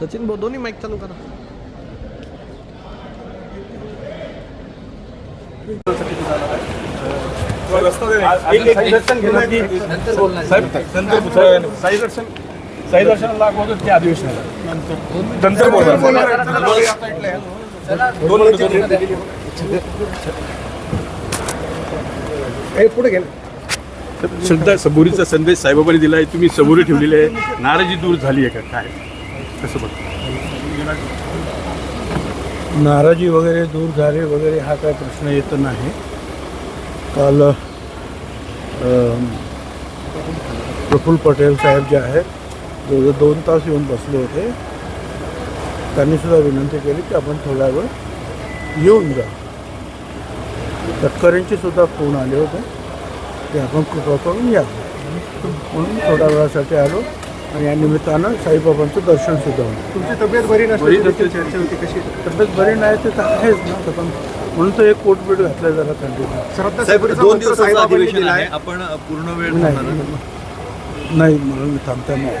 सचिन भाऊ दोन्ही माईक चालू करा साई दर्शनाला अगोदर अधिवेशनाला नंतर पुढे घे श्रद्धा सबुरीचा संदेश साईबाबांनी दिलाय तुम्ही सबुरी ठेवलेली आहे नाराजी दूर झाली आहे का काय कसं बघ. नाराजी वगैरे दूर झाले वगैरे हा काय प्रश्न येत नाही. काल प्रफुल प्रफुल्ल पटेल साहेब जे आहेत जवळजवळ दोन तास येऊन बसले होते. त्यांनीसुद्धा विनंती केली की आपण थोडा वेळ येऊन जा. तटकरेंचे सुद्धा फोन आले होते. ते आपण कृपा करून या. म्हणून थोड्या वेळासाठी आलो. आणि या निमित्तानं साईबाबांचं दर्शन सुद्धा होतं तुमची तब्येत बरी नसली देखील चर्चा होती कशी? तब्येत बरी नाही ते तर आहेच ना तर पण म्हणून तर एक कोट बीट घातलं जरा थंडीला श्रद्धा साहेब सबुरीचा दोन दिवसाचं अधिवेशन दिलाय. आहे. आपण पूर्ण वेळ नाही. म्हणून मी थांबता नाही